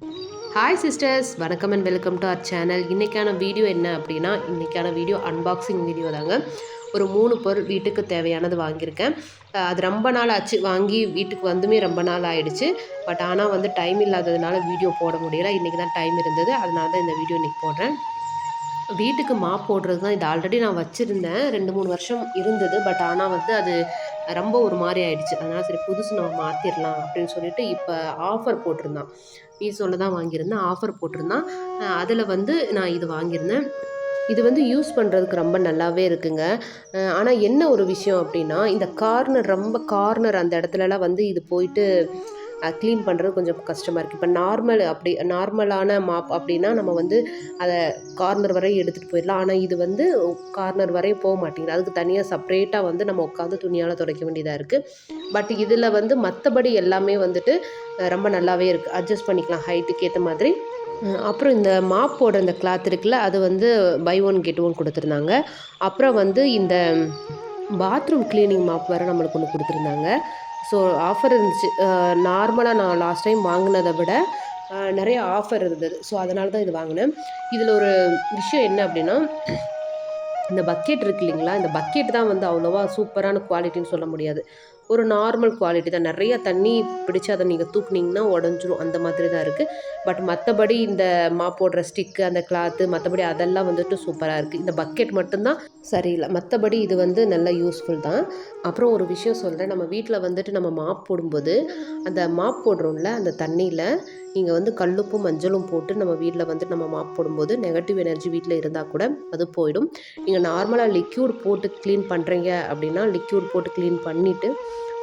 Hi sisters வணக்கம் and welcome to our channel இன்றைக்கான video என்ன அப்படின்னா இன்றைக்கான வீடியோ அன்பாக்சிங் வீடியோ தாங்க. ஒரு மூணு பொருள் வீட்டுக்கு தேவையானது வாங்கியிருக்கேன். அது ரொம்ப நாள் ஆச்சு. வாங்கி வீட்டுக்கு வந்துமே ரொம்ப நாள் ஆயிடுச்சு. பட் ஆனால் வந்து டைம் இல்லாததுனால வீடியோ போட முடியலை. இன்றைக்கி தான் டைம் இருந்தது. அதனால தான் இந்த வீடியோ இன்றைக்கி போடுறேன். வீட்டுக்கு மாப் போடுறது தான் இது ஆல்ரெடி நான் வச்சுருந்தேன். ரெண்டு மூணு வருஷம் இருந்தது. பட் ஆனால் வந்து அது ரொம்ப ஒரு மாதிரி ஆயிடுச்சு. அதனால் சரி புதுசு நம்ம மாற்றிடலாம் அப்படின்னு சொல்லிட்டு இப்போ ஆஃபர் போட்டிருந்தான். மீஷோவில் தான் வாங்கியிருந்தேன். ஆஃபர் போட்டிருந்தான். அதில் வந்து நான் இது வாங்கியிருந்தேன். இது வந்து யூஸ் பண்ணுறதுக்கு ரொம்ப நல்லாவே இருக்குங்க. ஆனால் என்ன ஒரு விஷயம் அப்படின்னா இந்த கார்னர் ரொம்ப கார்னர் அந்த இடத்துலலாம் வந்து இது போயிட்டு க்ளீன் பண்ணுறது கொஞ்சம் கஷ்டமாக இருக்குது இப்போ நார்மல் அப்படி நார்மலான மாப் அப்படின்னா நம்ம வந்து அதை கார்னர் வரை எடுத்துகிட்டு போயிடலாம். ஆனால் இது வந்து கார்னர் வரை போக மாட்டேங்குது. அதுக்கு தனியாக செப்ரேட்டாக வந்து நம்ம உட்காந்து துணியால் துடைக்க வேண்டியதாக இருக்குது பட் இதில் வந்து மற்றபடி எல்லாமே வந்துட்டு ரொம்ப நல்லாவே இருக்குது அட்ஜஸ்ட் பண்ணிக்கலாம். ஹைட்டுக்கு ஏற்ற மாதிரி. அப்புறம் இந்த மாப்போட இந்த கிளாத் இருக்குல்ல அது வந்து பை ஒன் கெட் ஒன் கொடுத்துருந்தாங்க. அப்புறம் வந்து இந்த பாத்ரூம் க்ளீனிங் மாப் வேறு நம்மளுக்கு ஒன்று கொடுத்துருந்தாங்க. ஸோ ஆஃபர் இருந்துச்சு. நார்மலாக நான் லாஸ்ட் டைம் வாங்கினதை விட நிறைய ஆஃபர் இருந்தது. ஸோ அதனால தான் இது வாங்கினேன். இதில் ஒரு விஷயம் என்ன அப்படின்னா இந்த பக்கெட் இருக்கு இல்லைங்களா? இந்த பக்கெட் தான் வந்து அவ்வளோவா சூப்பரான குவாலிட்டின்னு சொல்ல முடியாது. ஒரு நார்மல் குவாலிட்டி தான். நிறைய தண்ணி பிடிச்சி அதை நீங்கள் தூக்குனீங்கன்னா உடஞ்சிரும். அந்த மாதிரி தான் இருக்குது பட் மற்றபடி இந்த மா போடுற ஸ்டிக்கு அந்த கிளாத்து மற்றபடி அதெல்லாம் வந்துட்டு சூப்பராக இருக்குது இந்த பக்கெட் மட்டும்தான் சரியில்லை. மற்றபடி இது வந்து நல்ல யூஸ்ஃபுல் தான். அப்புறம் ஒரு விஷயம் சொல்கிறேன் நம்ம வீட்டில் வந்துட்டு நம்ம மாப் போடும்போது அந்த மாப் போடுறோம்ல அந்த தண்ணியில் நீங்கள் வந்து கல்லுப்பும் மஞ்சளும் போட்டு நம்ம வீட்டில் வந்து நம்ம மாப் போடும்போது நெகட்டிவ் எனர்ஜி வீட்டில் இருந்தால் கூட அது போயிடும். நீங்கள் நார்மலாக லிக்யூட் போட்டு க்ளீன் பண்ணுறீங்க அப்படின்னா லிக்யூட் போட்டு க்ளீன் பண்ணிவிட்டு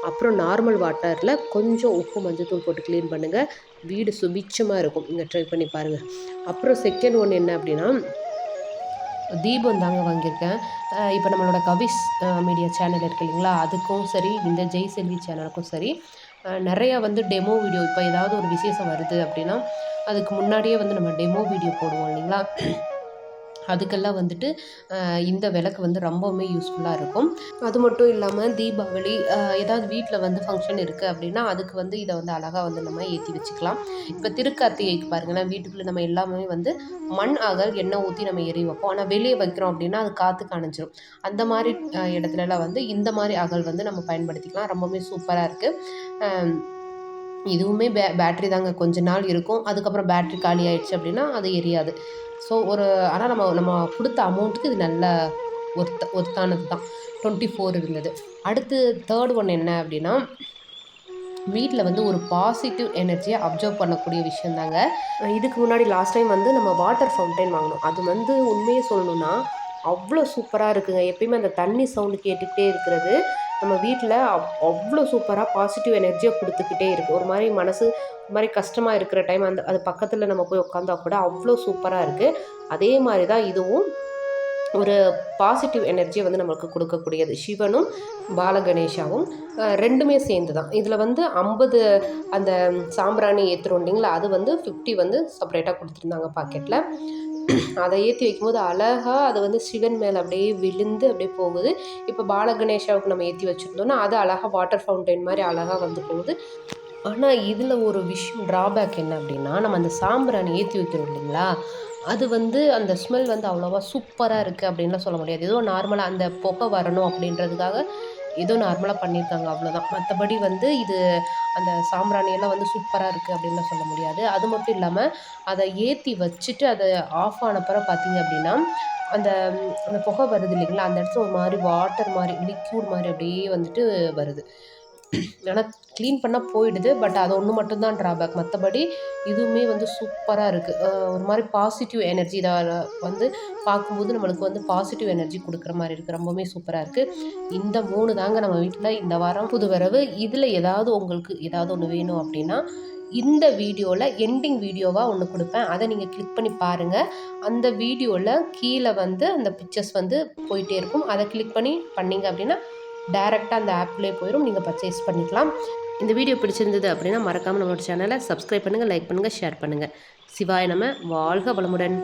அப்புறம் நார்மல் வாட்டரில் கொஞ்சம் உப்பு மஞ்சத்தூள் போட்டு க்ளீன் பண்ணுங்கள் வீடு சுபிச்சமாக இருக்கும். நீங்கள் ட்ரை பண்ணி பாருங்கள் அப்புறம் செகண்ட் ஒன் என்ன அப்படின்னா தீபம் தாங்க வாங்கியிருக்கேன். இப்போ நம்மளோட கவிஸ் மீடியா சேனல் இருக்கு இல்லைங்களா? அதுக்கும் சரி இந்த ஜெய் செல்வி சேனலுக்கும் சரி நிறையா வந்து டெமோ வீடியோ இப்போ ஏதாவது ஒரு விசேஷம் வருது அப்படின்னா அதுக்கு முன்னாடியே வந்து நம்ம டெமோ வீடியோ போடுவோம் இல்லைங்களா? அதுக்கெல்லாம் வந்துட்டு இந்த விளக்கு வந்து ரொம்பவுமே யூஸ்ஃபுல்லாக இருக்கும். அது மட்டும் இல்லாமல் தீபாவளி ஏதாவது வீட்டில் வந்து ஃபங்க்ஷன் இருக்குது அப்படின்னா அதுக்கு வந்து இதை வந்து அழகாக வந்து நம்ம ஏற்றி வச்சுக்கலாம். இப்போ திருக்கார்த்திகைக்கு பாருங்களேன் வீட்டுக்குள்ளே நம்ம எல்லாமே வந்து மண் அகல் எண்ணெய் ஊற்றி நம்ம எரி வைப்போம். ஆனால் வெளியே வைக்கிறோம் அப்படின்னா அது காற்று காணிச்சிரும் அந்த மாதிரி இடத்துலலாம் வந்து இந்த மாதிரி அகல் வந்து நம்ம பயன்படுத்திக்கலாம். ரொம்பவுமே சூப்பராக இருக்குது இதுவுமே பே பேட்ரி தாங்க கொஞ்ச நாள் இருக்கும். அதுக்கப்புறம் பேட்ரி காலி ஆயிடுச்சு அப்படின்னா அது எரியாது. ஸோ ஒரு ஆனால் நம்ம நம்ம கொடுத்த அமௌண்ட்டுக்கு இது நல்ல ஒர்த்த ஒர்த்தானது தான். டுவெண்ட்டி ஃபோர் இருந்தது. அடுத்து தேர்ட் ஒன் என்ன அப்படின்னா வீட்டில் வந்து ஒரு பாசிட்டிவ் எனர்ஜியை அப்சர்வ் பண்ணக்கூடிய விஷயந்தாங்க இதுக்கு முன்னாடி லாஸ்ட் டைம் வந்து நம்ம வாட்டர் ஃபவுண்டைன் வாங்கினோம். அது வந்து உண்மையை சொல்லணும்னா அவ்வளோ சூப்பராக இருக்குங்க. எப்பயுமே அந்த தண்ணி சவுண்டு கேட்டுக்கிட்டே இருக்கிறது. நம்ம வீட்டில் அவ் அவ்வளோ சூப்பராக பாசிட்டிவ் எனர்ஜியை கொடுத்துக்கிட்டே இருக்குது ஒரு மாதிரி மனசு ஒரு மாதிரி கஷ்டமாக இருக்கிற டைம் அந்த அது பக்கத்தில் நம்ம போய் உட்காந்தா கூட அவ்வளோ சூப்பராக இருக்குது அதே மாதிரி தான் இதுவும் ஒரு பாசிட்டிவ் எனர்ஜியை வந்து நம்மளுக்கு கொடுக்கக்கூடியது. சிவனும் பாலகணேஷாவும் ரெண்டுமே சேர்ந்து தான் இதில் வந்து ஐம்பது அந்த சாம்பிராணி ஏற்றுறோம் இல்லைங்களா? அது வந்து ஃபிஃப்டி வந்து செப்பரேட்டாக கொடுத்துருந்தாங்க பாக்கெட்டில் அதை ஏற்றி வைக்கும்போது அழகாக அது வந்து சிவன் மேலே அப்படியே விழுந்து அப்படியே போகுது. இப்போ பாலகணேஷாவுக்கு நம்ம ஏற்றி வச்சுருந்தோம்னா அது அழகாக வாட்டர் ஃபவுண்டைன் மாதிரி அழகாக வந்து போகுது. ஆனால் இதில் ஒரு விஷயம் ட்ராபேக் என்ன அப்படின்னா நம்ம அந்த சாம்பிராணி ஏற்றி வைக்கிறோம் இல்லைங்களா? அது வந்து அந்த ஸ்மெல் வந்து அவ்வளோவா சூப்பராக இருக்குது அப்படின்லாம் சொல்ல முடியாது. ஏதோ நார்மலாக அந்த புகை வரணும் அப்படின்றதுக்காக ஏதோ நார்மலாக பண்ணியிருக்காங்க அவ்வளோதான் மற்றபடி வந்து இது அந்த சாம்பிராணியெல்லாம் வந்து சூப்பராக இருக்குது அப்படின்லாம் சொல்ல முடியாது. அது மட்டும் இல்லாமல் அதை ஏற்றி வச்சுட்டு அதை ஆஃப் ஆனப்புறம் பார்த்தீங்க அப்படின்னா அந்த அந்த புகை வருது இல்லைங்களா? அந்த இடத்துல ஒரு மாதிரி வாட்டர் மாதிரி லிக்யூட் மாதிரி அப்படியே வந்துட்டு வருது. ஆனால் க்ளீன் பண்ணால் போயிடுது பட் அது ஒன்று மட்டும்தான் ட்ராபேக் மற்றபடி இதுவுமே வந்து சூப்பராக இருக்குது ஒரு மாதிரி பாசிட்டிவ் எனர்ஜி இதை வந்து பார்க்கும்போது நம்மளுக்கு வந்து பாசிட்டிவ் எனர்ஜி கொடுக்குற மாதிரி இருக்குது ரொம்பவுமே சூப்பராக இருக்குது இந்த மூணு தாங்க நம்ம வீட்டில் இந்த வாரம் புது வரவு. இதில் ஏதாவது உங்களுக்கு ஏதாவது ஒன்று வேணும் அப்படின்னா இந்த வீடியோவில் எண்டிங் வீடியோவாக ஒன்று கொடுப்பேன். அதை நீங்கள் கிளிக் பண்ணி பாருங்கள் அந்த வீடியோவில் கீழே வந்து அந்த பிக்சர்ஸ் வந்து போயிட்டே இருக்கும். அதை கிளிக் பண்ணி பண்ணிங்க அப்படின்னா டேரெக்டாக அந்த ஆப்லேயே போயிடும் நீங்கள் பர்ச்சேஸ் பண்ணிக்கலாம். இந்த வீடியோ பிடிச்சிருந்தது அப்படின்னா மறக்காமல் நம்மளோட சேனலை சப்ஸ்கிரைப் பண்ணுங்கள் லைக் பண்ணுங்கள் ஷேர் பண்ணுங்கள் சிவாய நம்ம வாழ்க வளமுடன்.